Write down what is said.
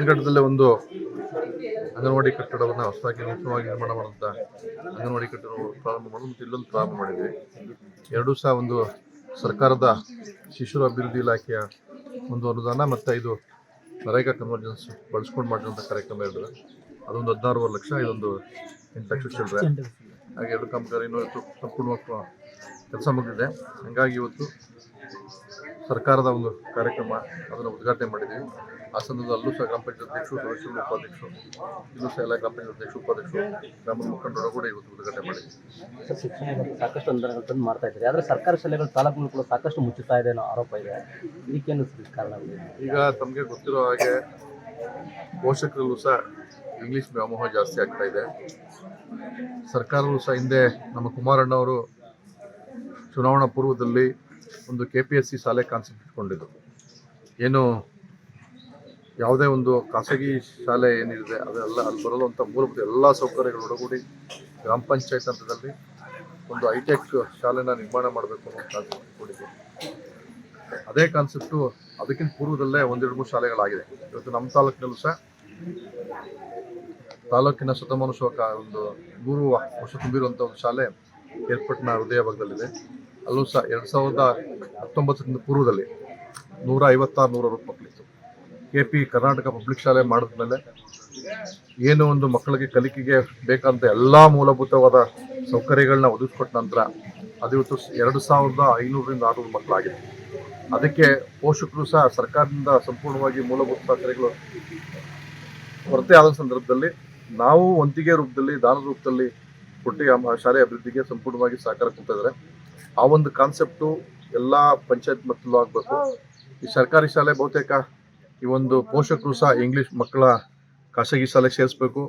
ಹಿಂದ್ಗಡದಲ್ಲೇ ಒಂದು ಅಂಗನವಾಡಿ ಕಟ್ಟಡವನ್ನು ಹೊಸದಾಗಿ ನೂತನವಾಗಿ ನಿರ್ಮಾಣ ಮಾಡುವಂಥ ಅಂಗನವಾಡಿ ಕಟ್ಟಡವನ್ನು ಪ್ರಾರಂಭ ಮಾಡೋದು ಮತ್ತು ಇಲ್ಲೊಂದು ಪ್ರಾರಂಭ ಮಾಡಿದ್ವಿ. ಎರಡೂ ಸಹ ಒಂದು ಸರ್ಕಾರದ ಶಿಶುರ ಅಭಿವೃದ್ಧಿ ಇಲಾಖೆಯ ಒಂದು ಅನುದಾನ ಮತ್ತು ಇದು ನರೇಗಾ ಕನ್ವರ್ಜೆನ್ಸ್ ಬಳಸ್ಕೊಂಡು ಮಾಡಿರುವಂಥ ಕಾರ್ಯಕ್ರಮ ಇರ್ತದೆ ಅದೊಂದು ಹದಿನಾರೂವರೆ ಲಕ್ಷ, ಇದೊಂದು ಎಂಟು ಲಕ್ಷ ಚಿಲ್ಲರೆ. ಹಾಗೆ ಎರಡು ಕಾಮಗಾರಿ ಇನ್ನೂ ಸಂಪೂರ್ಣವಾಗಿ ಕೆಲಸ ಮುಗಿದಿದೆ. ಹಾಗಾಗಿ ಇವತ್ತು ಸರ್ಕಾರದ ಒಂದು ಕಾರ್ಯಕ್ರಮ ಅದನ್ನು ಉದ್ಘಾಟನೆ ಮಾಡಿದ್ದೀವಿ. ಆ ಸಂದರ್ಭದಲ್ಲಿ ಅಲ್ಲೂ ಸಹ ಗ್ರಾಮ ಪಂಚಾಯತ್ ಅಧ್ಯಕ್ಷರು ಸದಸ್ಯರು ಉಪಾಧ್ಯಕ್ಷರು ಇಲ್ಲೂ ಸಹ ಎಲ್ಲ ಗ್ರಾಮ ಪಂಚಾಯತ್ ಅಧ್ಯಕ್ಷರು ಉಪಾಧ್ಯಕ್ಷರು ಗ್ರಾಮದ ಮುಖಂಡರು ಕೂಡ ಇವತ್ತು ಉದ್ಘಾಟನೆ ಮಾಡಿದ್ದೀವಿ. ಶಿಕ್ಷಣ ಸಾಕಷ್ಟು ಅನುದಾನಗಳು ತಂದು ಮಾಡ್ತಾ ಇದ್ದಾರೆ. ಆದರೆ ಸರ್ಕಾರಿ ಶಾಲೆಗಳು ತಾಲೂಕುಗಳು ಕೂಡ ಸಾಕಷ್ಟು ಮುಚ್ಚುತ್ತಾ ಇದೆ ಅನ್ನೋ ಆರೋಪ ಇದೆ. ಇದಕ್ಕೇನು ಕಾರಣ? ಈಗ ತಮಗೆ ಗೊತ್ತಿರೋ ಹಾಗೆ ಪೋಷಕರಲ್ಲೂ ಸಹ ಇಂಗ್ಲಿಷ್ ವ್ಯಾಮೋಹ ಜಾಸ್ತಿ ಆಗ್ತಾ ಇದೆ. ಸರ್ಕಾರವೂ ಸಹ ಹಿಂದೆ ನಮ್ಮ ಕುಮಾರಣ್ಣವರು ಚುನಾವಣಾ ಪೂರ್ವದಲ್ಲಿ ಒಂದು ಕೆ ಪಿ ಎಸ್ ಸಿ ಶಾಲೆ ಕಾನ್ಸೆಪ್ಟ್ ಇಟ್ಕೊಂಡಿದ್ರು ಏನು ಯಾವುದೇ ಒಂದು ಖಾಸಗಿ ಶಾಲೆ ಏನಿದೆ, ಅದೆಲ್ಲ ಅಲ್ಲಿ ಬರಲುವಂಥ ಮೂಲಭೂತ ಎಲ್ಲ ಸೌಕರ್ಯಗಳು ಒಡಗೂಡಿ ಗ್ರಾಮ ಪಂಚಾಯತ್ ಹಂತದಲ್ಲಿ ಒಂದು ಹೈಟೆಕ್ ಶಾಲೆನ ನಿರ್ಮಾಣ ಮಾಡಬೇಕು ಅನ್ನೋ ಕಾನ್ಸೆಪ್ಟ್ ಅದೇ ಕಾನ್ಸೆಪ್ಟು ಅದಕ್ಕಿಂತ ಪೂರ್ವದಲ್ಲೇ ಒಂದೆರಡು ಮೂರು ಶಾಲೆಗಳಾಗಿದೆ. ಇವತ್ತು ನಮ್ಮ ತಾಲೂಕಿನಲ್ಲೂ ಸಹ ತಾಲೂಕಿನ ಶತಮಾನೋತ್ಸವ ಒಂದು ನೂರು ವರ್ಷ ತುಂಬಿರುವಂಥ ಒಂದು ಶಾಲೆ ಏರ್ಪಟ್ನ ಹೃದಯ ಭಾಗದಲ್ಲಿದೆ. ಅಲ್ಲೂ ಸಹ ಎರಡು ಸಾವಿರದ ಹತ್ತೊಂಬತ್ತರಿಂದ ಪೂರ್ವದಲ್ಲಿ ನೂರ ಐವತ್ತಾರು ನೂರ ಅರವತ್ತು ಮಕ್ಕಳಿತ್ತು ಕೆ ಪಿ ಕರ್ನಾಟಕ ಪಬ್ಲಿಕ್ ಶಾಲೆ ಮಾಡಿದ್ಮೇಲೆ ಏನು ಒಂದು ಮಕ್ಕಳಿಗೆ ಕಲಿಕೆಗೆ ಬೇಕಾದಂಥ ಎಲ್ಲ ಮೂಲಭೂತವಾದ ಸೌಕರ್ಯಗಳನ್ನ ಒದಗಿಸ್ಕೊಟ್ಟ ನಂತರ ಅದಿವತ್ತು ಎರಡು ಸಾವಿರದ ಐನೂರರಿಂದ ಆರುನೂರು ಮಕ್ಕಳಾಗಿದೆ ಅದಕ್ಕೆ ಪೋಷಕರು ಸಹ ಸರ್ಕಾರದಿಂದ ಸಂಪೂರ್ಣವಾಗಿ ಮೂಲಭೂತ ಸೌಕರ್ಯಗಳು ಕೊರತೆ ಆದ ಸಂದರ್ಭದಲ್ಲಿ ನಾವು ವಂತಿಗೆ ರೂಪದಲ್ಲಿ ದಾನ ರೂಪದಲ್ಲಿ ಕೊಟ್ಟು ಶಾಲೆ ಅಭಿವೃದ್ಧಿಗೆ ಸಂಪೂರ್ಣವಾಗಿ ಸಹಕಾರ ಕೊಡ್ತಾ ಇದ್ದಾರೆ. ಆ ಒಂದು ಕಾನ್ಸೆಪ್ಟು ಎಲ್ಲ ಪಂಚಾಯತ್ ಮಟ್ಟಲ್ಲೂ ಆಗಬೇಕು. ಈ ಸರ್ಕಾರಿ ಶಾಲೆ ಬಹುತೇಕ ಈ ಒಂದು ಪೋಷಕರು ಸಹ ಇಂಗ್ಲೀಷ್ ಮಕ್ಕಳ ಖಾಸಗಿ ಶಾಲೆಗೆ ಸೇರಿಸ್ಬೇಕು.